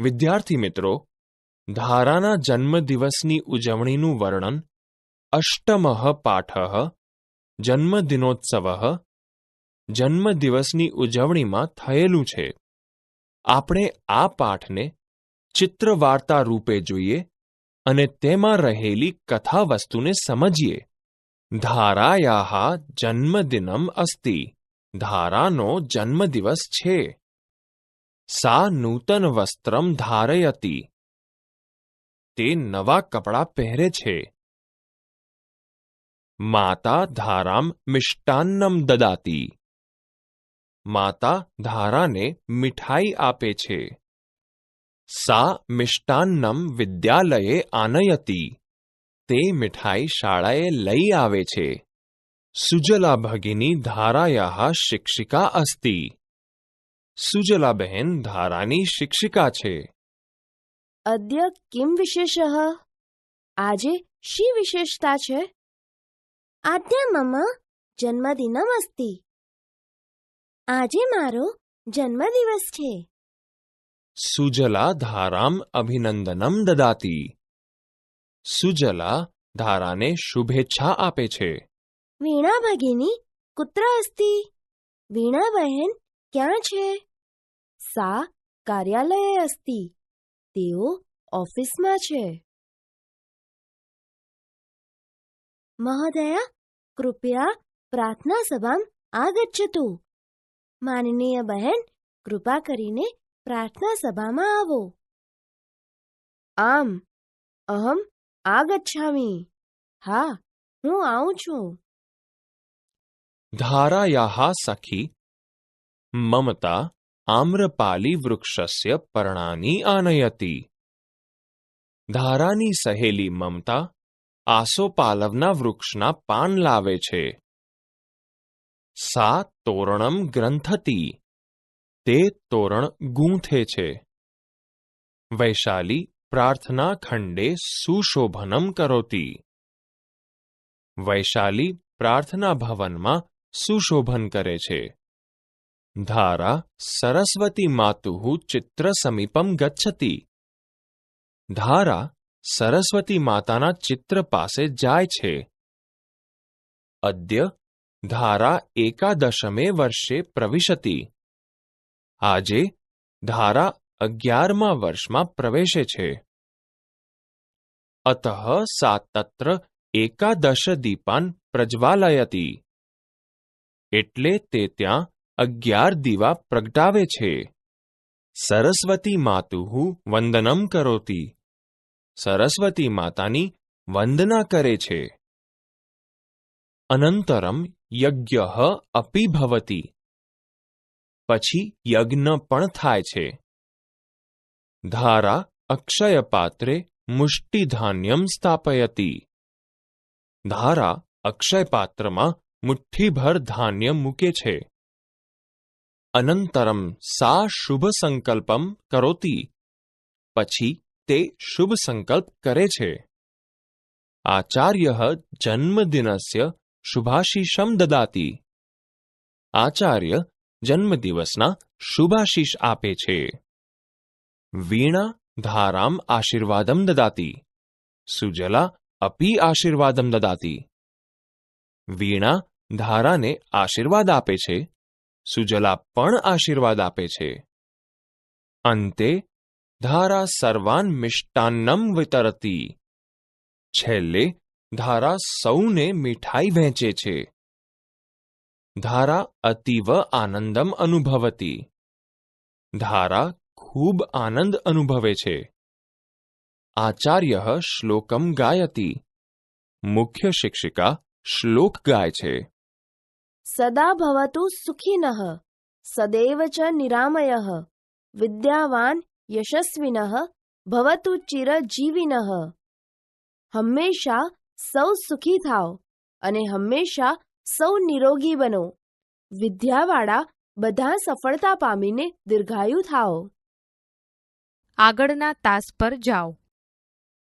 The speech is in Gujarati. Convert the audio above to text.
વિદ્યાર્થી મિત્રો, ધારાના જન્મદિવસની ઉજવણીનું વર્ણન અષ્ટમઃ પાઠઃ, જન્મદિનોત્સવ, જન્મદિવસની ઉજવણીમાં થયેલું છે. આપણે આ પાઠને ચિત્રવાર્તા રૂપે જોઈએ અને તેમાં રહેલી કથા વસ્તુને સમજીએ. ધારાયા જન્મદિનમ અસ્તિ, ધારાનો જન્મદિવસ છે. સા નૂતન વસ્ત્રમ ધારયતી તે નવા કપડાં પહેરે છે માતા ધારામ મિષ્ટાન્નમ દદાતી માતા ધારાને મીઠાઈ આપે છે સા મિષ્ટાન્નમ વિદ્યાલયે આનયતી તે મીઠાઈ શાળાએ લઈ આવે છે સુજલા ભગિની ધારાયાહ શિક્ષિકા અસ્તિ સુજલા બહેન ધારાની શિક્ષિકા છે. અદ્ય કિમ વિશેષ? આજે શી વિશેષતા છે? આદ્ય મમ જન્મદિનમ અસ્તિ આજે મારો જન્મદિવસ છે. સુજલા ધારામ અભિનંદનમ દદાતી. સુજલા ધારાને શુભેચ્છા આપે છે. વીણા ભગિની કુત્ર અસ્તિ. વીણા બહેન ક્યાં છે? સા કાર્યાલયે અસ્તિ. તેઓ ઓફિસમાં છે. મહોદયા, કૃપયા પ્રાર્થના સભામ આગચ્છતુ માનનીય બહેન, કૃપા કરીને પ્રાર્થના સભામાં આવો. આમ, અહમ આગચ્છામી હા, હું આવું છું. ધારાયા સખી, મમતા આમ્રપાલી વૃક્ષસ્ય પર્ણાની આનયતી. ધારાની સહેલી મમતા આસોપાલવના વૃક્ષના પાન લાવે છે. સા તોરણમ ગ્રંથતી, તે તોરણ ગૂંથે છે. વૈશાલી પ્રાર્થના ખંડે સુશોભનમ કરોતી. વૈશાલી પ્રાર્થના ભવનમાં સુશોભન કરે છે. ધારા સરસ્વતી માતુઃ ચિત્ર સમીપમ ગચ્છતી ધારા સરસ્વતી માતાના ચિત્ર પાસે જાય છે અદ્ય ધારા એકાદશમે વર્ષે પ્રવિશતી આજે ધારા અગિયારમા વર્ષમાં પ્રવેશે છે અત સા તત્ર એકાદશ દીપાન પ્રજ્વાલયતી એટલે તે ત્યાં અગિયાર દીવા પ્રગટાવે છે. સરસ્વતી માતુઃ વંદનમ કરોતી. સરસ્વતી માતાની વંદના કરે છે. અનંતરમ યજ્ઞ અપી ભવતી. પછી યજ્ઞ પણ થાય છે. ધારા અક્ષય પાત્રે મુષ્ટિધાન્યમ સ્થાપયતી. ધારા અક્ષય પાત્રમાં મુઠ્ઠીભર ધાન્ય મૂકે છે. અનંતરમ સા શુભ સંકલ્પમ કરોતી પછી તે શુભ સંકલ્પ કરે છે આચાર્ય જન્મદિનસ્ય શુભાશીષમ દદાતી આચાર્ય જન્મદિવસના શુભાશીષ આપે છે વીણા ધારામ આશીર્વાદમ દદાતી સુજલા અપી આશીર્વાદમ દદાતી વીણા ધારાને આશીર્વાદ આપે છે સુજલા પણ આશીર્વાદ આપે છે. અંતે, ધારા સર્વાન મિષ્ટાન્નમ વિતરતી. છેલ્લે, ધારા સૌને મીઠાઈ વહેંચે છે. ધારા અતીવ આનંદમ અનુભવતી. ધારા ખૂબ આનંદ અનુભવે છે. આચાર્ય શ્લોકમ ગાયતી. મુખ્ય શિક્ષિકા શ્લોક ગાય છે. સદા ભવતુ સુખિનઃ સદૈવ ચ નિરામયઃ વિદ્યાવાન યશસ્વિનઃ ભવતુ ચિરજીવિનઃ હંમેશા સૌ સુખી થાઓ અને હંમેશા સૌ નિરોગી બનો વિદ્યાવાળા બધા સફળતા પામીને દીર્ઘાયુ થાઓ આગળના તાસ પર જાઓ